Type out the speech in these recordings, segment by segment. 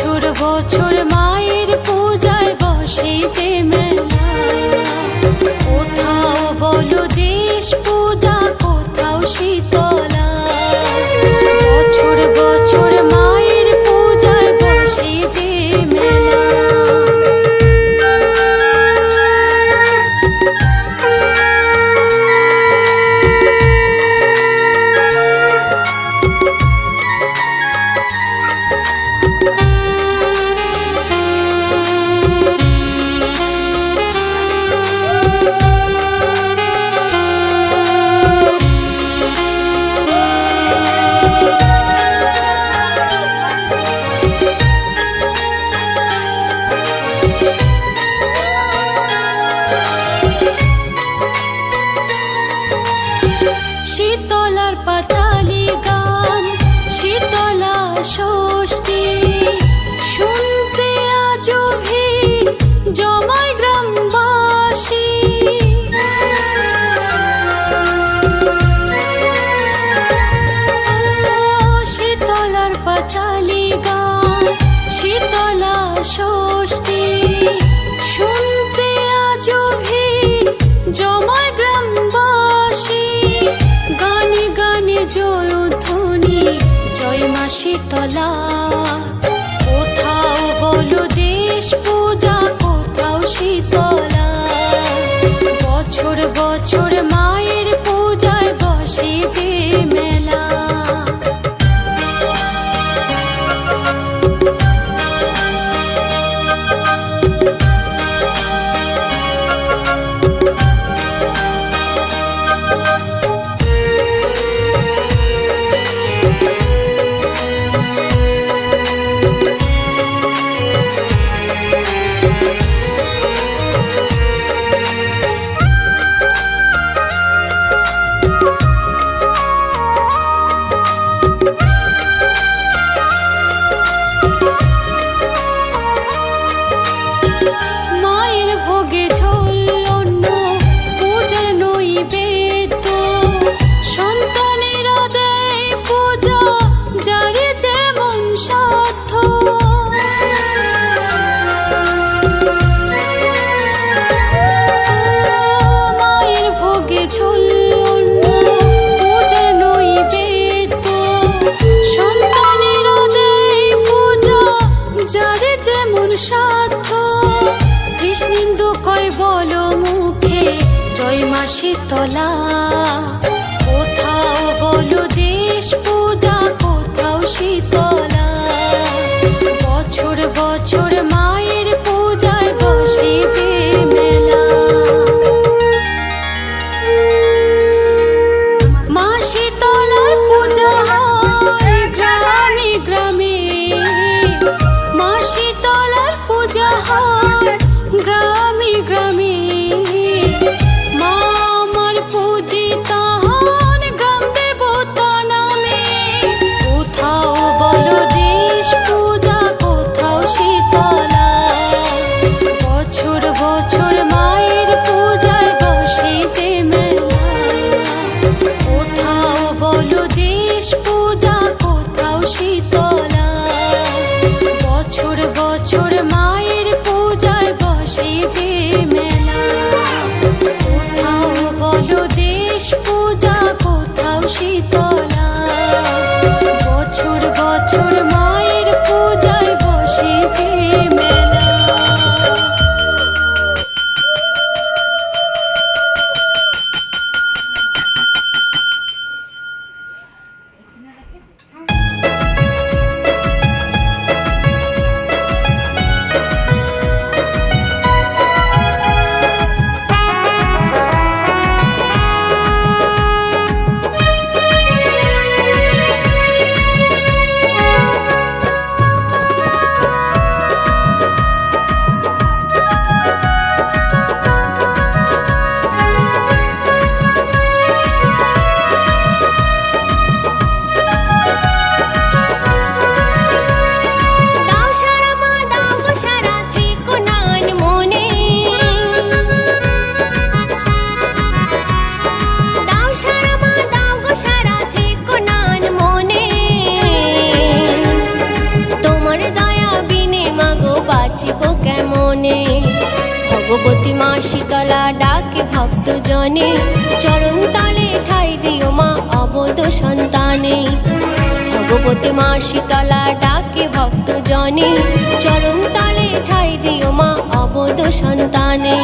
বছর বছর মা বছর বছর মায়ের পূজায় বসে যে মেলা। শীতলা ভগবতী মা শীতলা ডাকে ভক্ত জনে চরণ তলে ঠাই দিও মা অবধ সন্তানে। ভগবতী মা শীতলা ডাকে ভক্ত জনে চরণ তলে ঠাই দিও মা অবধ সন্তানে।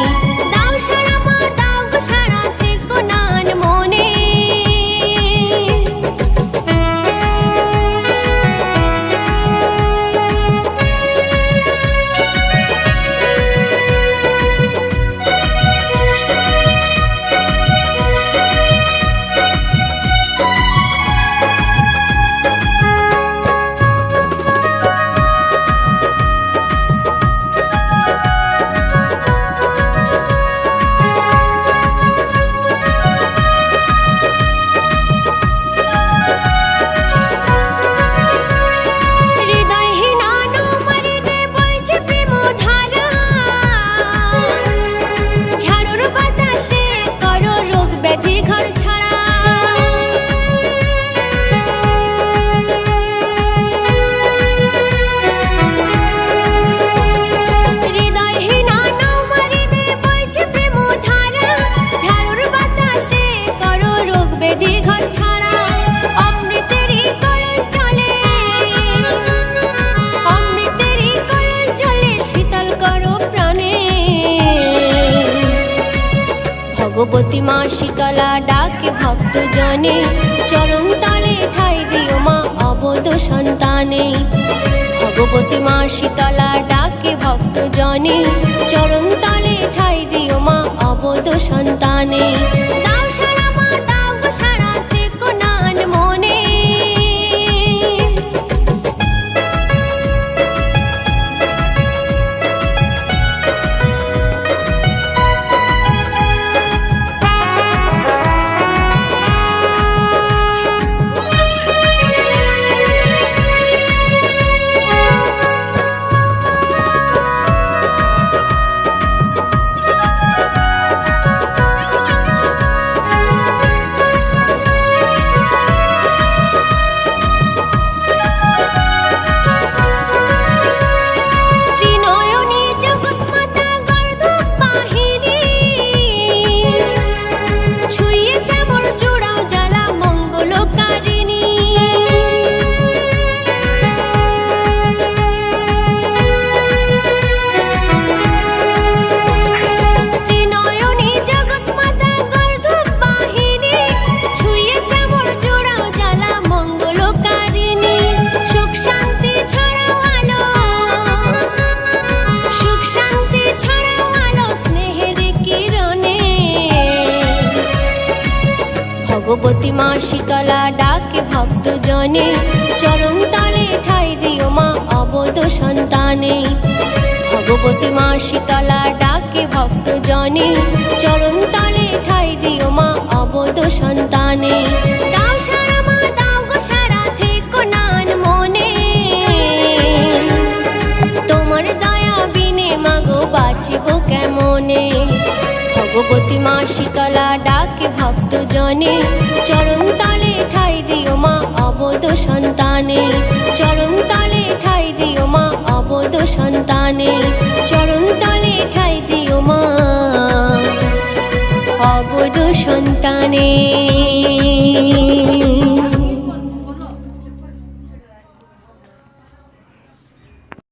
ভগবতী মা শীতলা ডাকে ভক্ত জনে চরণ তলে ঠাই দিও মা অবধ সন্তানে। ভগবতী মা শীতলা ডাকে ভক্ত জনে চরণ তলে ঠাই দিও মা অবধ সন্তানে। দাও ভগবতী মা শীতলা ডাকে ভক্ত জনে চরণ তালে ঠাই দিও মা অবধ সন্তানে। ভগবতী মা শীতলা ডাকে ভক্ত জনে চরণ তালে ঠাই ভগবতী মা শীতলা ডাকে ভক্ত জনে চরণ তলে ঠাই দিও মা অবধ সন্তানে। চরণ তলে ঠাই দিও মা অবধ সন্তানে। চরণ তলে ঠাই দিও মা অবধ সন্তানে।